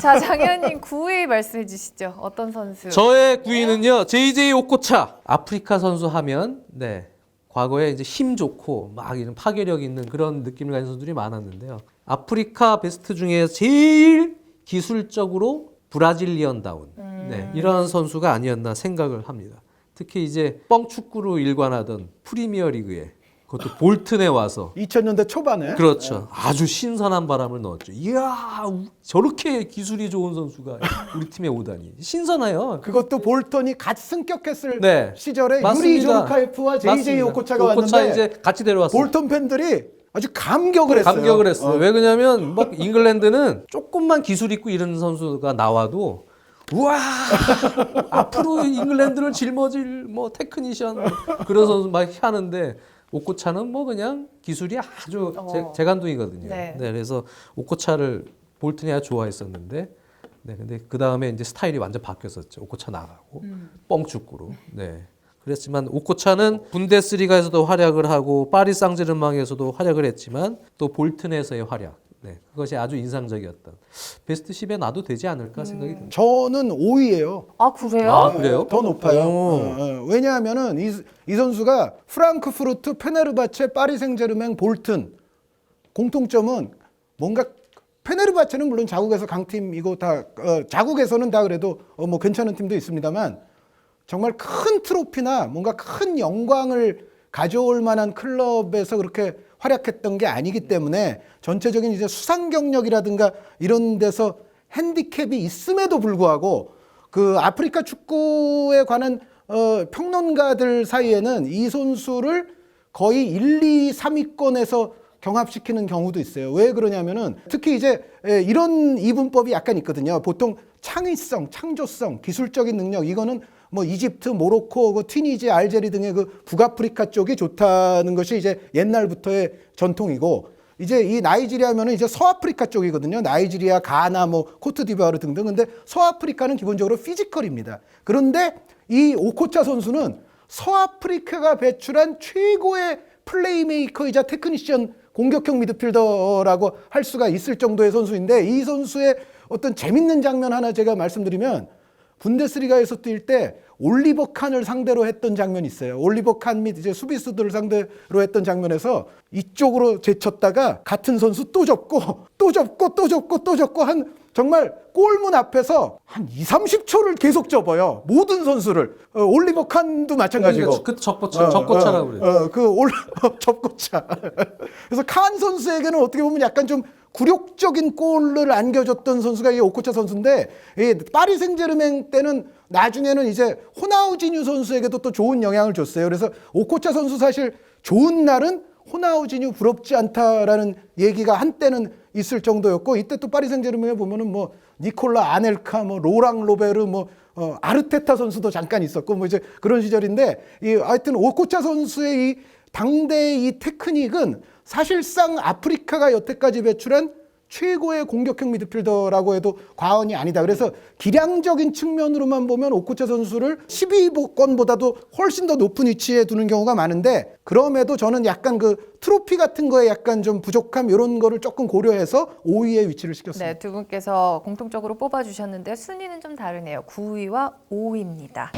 자, 장현님 9위 말씀해 주시죠. 어떤 선수? 저의 9위는요. JJ 오코차. 아프리카 선수 하면 네. 과거에 이제 힘 좋고 막 이런 파괴력 있는 그런 느낌을 가진 선수들이 많았는데요. 아프리카 베스트 중에 제일 기술적으로 브라질리언다운 네, 이런 선수가 아니었나 생각을 합니다. 특히 이제 뻥 축구로 일관하던 프리미어 리그에 그것도 볼튼에 와서 2000년대 초반에 그렇죠. 아주 신선한 바람을 넣었죠. 이야, 우- 저렇게 기술이 좋은 선수가 우리 팀에 오다니. 신선해요. 그것도 볼턴이 갓 승격했을 네. 시절에 유리 맞습니다. 조르카에프와 JJ 맞습니다. 오코차가 오코차 왔는데 이제 같이 데려왔어요. 볼턴 팬들이 아주 감격을 했어요. 감격을 했어요. 어. 왜 그러냐면 막 잉글랜드는 조금만 기술 있고 이런 선수가 나와도 우와 앞으로 잉글랜드를 짊어질 뭐 테크니션 뭐 그런 선수 막 하는데 오코차는 뭐 그냥 기술이 아주 재, 어. 재 간둥이거든요. 네. 네. 그래서 오코차를 볼튼이 아주 좋아했었는데 네 근데 그 다음에 이제 스타일이 완전 바뀌었었죠. 오코차 나가고 뻥축구로. 네. 그랬지만 오코차는 분데스리가에서도 활약을 하고 파리 상제르맹에서도 활약을 했지만 또 볼튼에서의 활약. 네. 그것이 아주 인상적이었던. 베스트 10에 놔도 되지 않을까 생각이 듭니다. 저는 5위예요. 아, 그래요? 아, 그래요? 더 높아요. 오. 어, 어. 왜냐하면은 이, 이 선수가 프랑크푸르트, 페네르바체, 파리 생제르맹, 볼튼 공통점은 뭔가 페네르바체는 물론 자국에서 강팀이고 다 어, 자국에서는 다 그래도 어, 뭐 괜찮은 팀도 있습니다만 정말 큰 트로피나 뭔가 큰 영광을 가져올 만한 클럽에서 그렇게 활약했던 게 아니기 때문에 전체적인 이제 수상 경력이라든가 이런 데서 핸디캡이 있음에도 불구하고 그 아프리카 축구에 관한 어, 평론가들 사이에는 이 선수를 거의 1, 2, 3위권에서 경합시키는 경우도 있어요. 왜 그러냐면은 특히 이제 에, 이런 이분법이 약간 있거든요. 보통 창의성, 창조성, 기술적인 능력 이거는 뭐 이집트, 모로코, 그 튀니지, 알제리 등의 그 북아프리카 쪽이 좋다는 것이 이제 옛날부터의 전통이고 이제 이 나이지리아면은 이제 서아프리카 쪽이거든요. 나이지리아, 가나, 뭐 코트디부아르 등등. 근데 서아프리카는 기본적으로 피지컬입니다. 그런데 이 오코차 선수는 서아프리카가 배출한 최고의 플레이메이커이자 테크니션 공격형 미드필더라고 할 수가 있을 정도의 선수인데 이 선수의 어떤 재밌는 장면 하나 제가 말씀드리면 분데스리가에서 뛸 때 올리버 칸을 상대로 했던 장면이 있어요. 올리버 칸 및 이제 수비수들을 상대로 했던 장면에서 이쪽으로 제쳤다가 같은 선수 또 접고 또 접고 또 접고 또 접고 한 정말 골문 앞에서 한 2, 30초를 계속 접어요. 모든 선수를. 어, 올리버 칸도 마찬가지고. 그 적고차, 적고차라고 그래요. 어, 그 올, 접고차. 그래서 칸 선수에게는 어떻게 보면 약간 좀 굴욕적인 골을 안겨줬던 선수가 이 오코차 선수인데 이 파리 생제르맹 때는 나중에는 이제 호나우지뉴 선수에게도 또 좋은 영향을 줬어요. 그래서 오코차 선수 사실 좋은 날은 호나우지뉴 부럽지 않다라는 얘기가 한때는 있을 정도였고 이때 또 파리 생제르맹에 보면은 뭐 니콜라 아넬카 뭐 로랑 로베르 뭐 어, 아르테타 선수도 잠깐 있었고 뭐 이제 그런 시절인데 이 하여튼 오코차 선수의 이 당대의 이 테크닉은 사실상 아프리카가 여태까지 배출한 최고의 공격형 미드필더라고 해도 과언이 아니다. 그래서 기량적인 측면으로만 보면 오코차 선수를 12번보다도 훨씬 더 높은 위치에 두는 경우가 많은데 그럼에도 저는 약간 그 트로피 같은 거에 약간 좀 부족함 이런 거를 조금 고려해서 5위에 위치를 시켰습니다. 네, 두 분께서 공통적으로 뽑아주셨는데 순위는 좀 다르네요. 9위와 5위입니다.